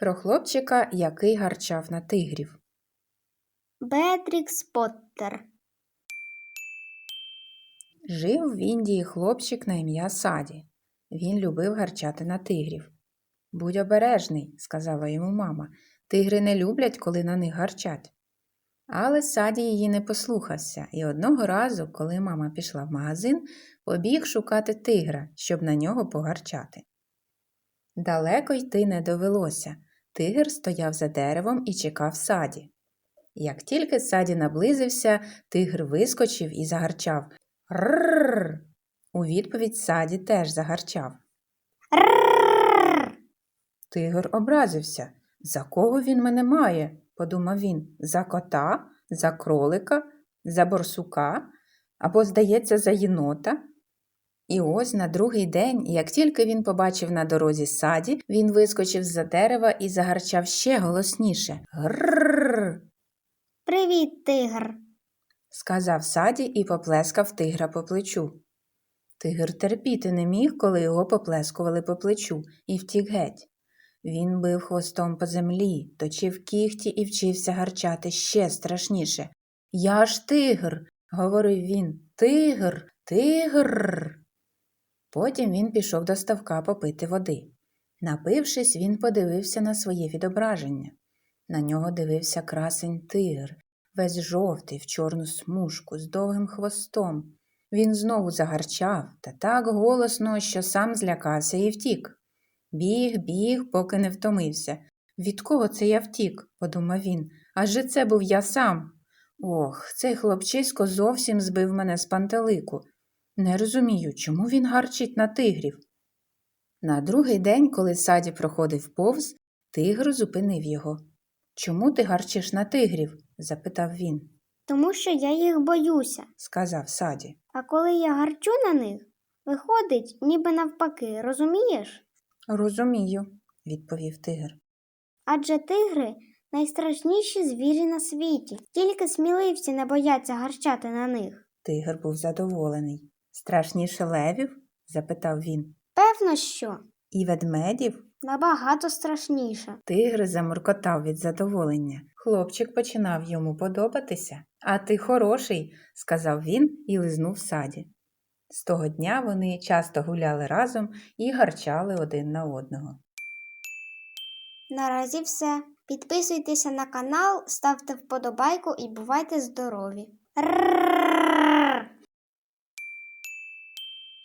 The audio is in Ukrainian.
Про хлопчика, який гарчав на тигрів. Бетрікс Поттер. Жив в Індії хлопчик на ім'я Саді. Він любив гарчати на тигрів. Будь обережний, сказала йому мама. Тигри не люблять, коли на них гарчать. Але Саді її не послухався, і одного разу, коли мама пішла в магазин, побіг шукати тигра, щоб на нього погарчати. Далеко йти не довелося. Тигр стояв за деревом і чекав Саді. Як тільки Саді наблизився, тигр вискочив і загарчав Рррр. У відповідь Саді теж загарчав. Рррр. Тигр образився. За кого він мене має? подумав він. За кота, за кролика, за борсука або, здається, за єнота. І ось на другий день, як тільки він побачив на дорозі саді, він вискочив з-за дерева і загарчав ще голосніше. Грррр. Привіт, тигр. сказав саді і поплескав тигра по плечу. Тигр терпіти не міг, коли його поплескували по плечу, і втік геть. Він бив хвостом по землі, точив кіхті і вчився гарчати ще страшніше. Я ж тигр, говорив він. Тигр, тигр. Потім він пішов до ставка попити води. Напившись, він подивився на своє відображення. На нього дивився красень тигр, весь жовтий в чорну смужку з довгим хвостом. Він знову загарчав та так голосно, що сам злякався і втік. Біг, біг, поки не втомився. Від кого це я втік? подумав він. Адже це був я сам. Ох, цей хлопчисько зовсім збив мене з пантелику. Не розумію, чому він гарчить на тигрів. На другий день, коли саді проходив повз, тигр зупинив його. Чому ти гарчиш на тигрів? запитав він, Тому що я їх боюся. сказав саді. А коли я гарчу на них, виходить, ніби навпаки, розумієш? Розумію, відповів тигр. Адже тигри найстрашніші звірі на світі. Тільки сміливці не бояться гарчати на них. Тигр був задоволений. Страшніше левів? запитав він. Певно, що І ведмедів? набагато страшніше. Тигр замуркотав від задоволення. Хлопчик починав йому подобатися. А ти хороший, сказав він і лизнув саді. З того дня вони часто гуляли разом і гарчали один на одного. Наразі все. Підписуйтеся на канал, ставте вподобайку і бувайте здорові.